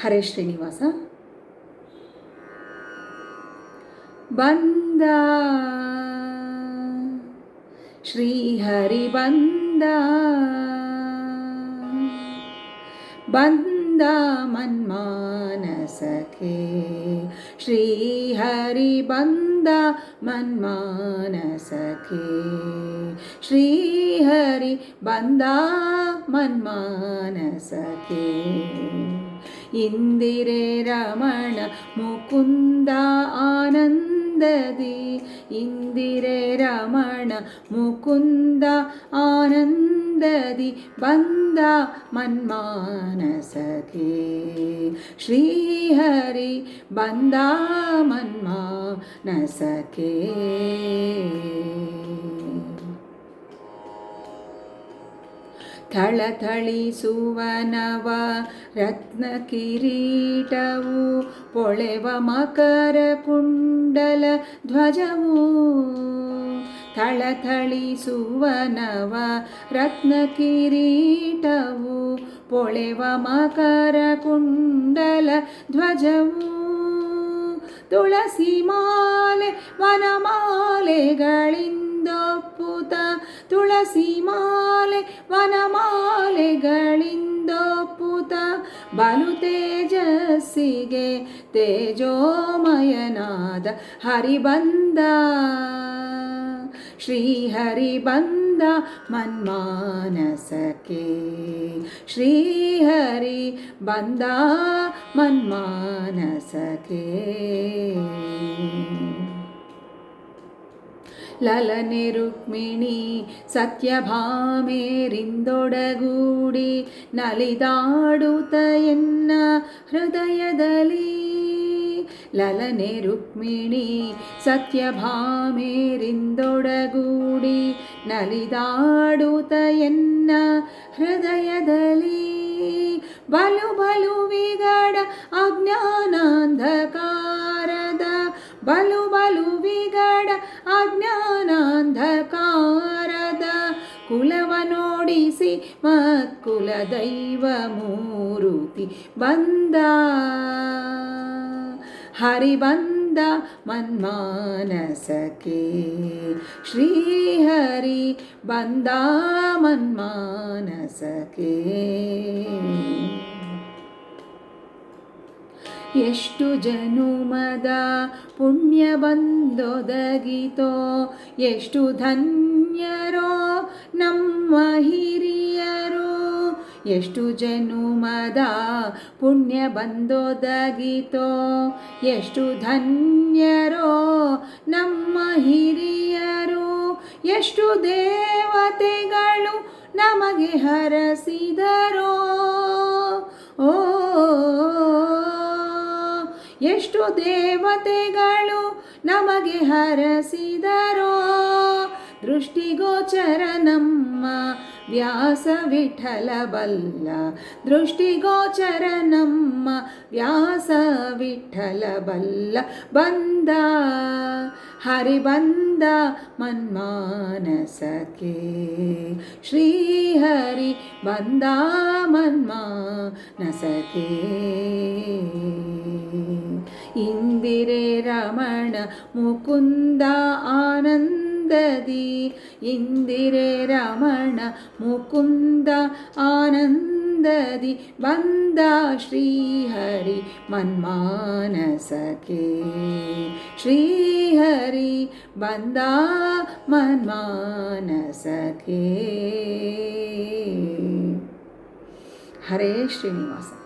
ಹರೇ ಶ್ರೀನಿವಾಸ. ಬಂದ ಶ್ರೀಹರಿ ಬಂದ ಬಂದ ಮನ್ಮಾನಸಕ್ಕೆ ಶ್ರೀಹರಿ ಬಂದ ಮನ್ಮಾನಸಕ್ಕೆ ಶ್ರೀಹರಿ ಬಂದ ಮನ್ಮಾನಸಕ್ಕೆ ഇന്ദിരേ രമണ മുകുന്ദ ആനന്ദതി ഇന്ദിരേ രമണ മുകുന്ദ ആനന്ദതി ബന്ധ മന്മാനസഖേ ശ്രീഹരി ബന്ധ മന്മാനസഖേ ಥಳಥಳಿಸುವನವ ರತ್ನ ಕಿರೀಟವು ಪೊಳೆವ ಮಕರ ಕುಂಡಲ ಧ್ವಜವು. ಥಳಥಳಿಸುವನವ ರತ್ನ ಕಿರೀಟವು ಪೊಳೆವ ಮಕರ ಕುಂಡಲ ಧ್ವಜವು. ತುಳಸಿ ಮಾಲೆ ವನಮಾಲೆಗಳಿಂದೊಪ್ಪುತ ತುಳಸಿ ಮಾಲೆ ವನಮಾಲೆಗಳಿಂದೊಪ್ಪುತ ಬಲು ತೇಜಸ್ಸಿಗೆ ತೇಜೋಮಯನಾದ ಹರಿಬಂದ ಶ್ರೀಹರಿ ಬಂದ ಮನ್ಮಾನಸಕ್ಕೆ ಶ್ರೀಹರಿ ಬಂದ ಮನ್ಮಾನಸಕ್ಕೆ ಲಲನೆ ರುಕ್ಮಿಣಿ ಸತ್ಯಭಾಮೇರಿಂದೊಡಗೂಡಿ ನಲಿದಾಡುತ ಎನ್ನ ಹೃದಯದಲ್ಲಿ. ಲಲನೆ ರುಕ್ಮಿಣಿ ಸತ್ಯಭಾಮೇರಿಂದೊಡಗೂಡಿ ನಲಿದಾಡುತ ಎನ್ನ ಹೃದಯದಲ್ಲಿ. ಬಲು ಬಲು ವಿಗಡ ಅಜ್ಞಾನಾಂಧಕಾರದ ಬಲು ಕುಲವ ನೋಡಿಸಿ ಮತ್ಕುಲ ದೈವ ಮೂರುತಿ ಬಂದ. ಹರಿ ಬಂದ ಮನ್ಮಾನಸಕ್ಕೆ. ಶ್ರೀಹರಿ ಬಂದ ಮನ್ಮಾನಸಕ್ಕೆ. ಎಷ್ಟು ಜನುಮದ ಪುಣ್ಯ ಬಂದೊದಗಿತೋ, ಎಷ್ಟು ಧನ್ಯರೋ ನಮ್ಮ ಹಿರಿಯರೋ, ಎಷ್ಟು ಜನುಮದ ಪುಣ್ಯ ಬಂದೋದಗಿತೋ, ಎಷ್ಟು ಧನ್ಯರೋ, ನಮ್ಮ ಹಿರಿಯರು, ಎಷ್ಟು ದೇವತೆಗಳು ನಮಗೆ ಹರಸಿದರೋ. ಓ, ಎಷ್ಟು ದೇವತೆಗಳು ನಮಗೆ ಹರಸಿದರೋ. ದೃಷ್ಟಿಗೋಚರ ನಮ್ಮ ವ್ಯಾಸ ವಿಠಲ ಬಲ್ಲ ದೃಷ್ಟಿಗೋಚರ ನಮ್ಮ ವ್ಯಾಸ ವಿಠಲ ಬಲ್ಲ ಬಂದ ಹರಿ ಬಂದ ಮನ್ಮಾನಸಕ್ಕೆ வந்ததி. இந்திரே ரமண முகுந்த ஆனந்ததி. வந்தா ஸ்ரீஹரி மன்மானசகே. ஸ்ரீஹரி வந்தா மன்மானசகே. ஹரே ஸ்ரீனிவாசன்.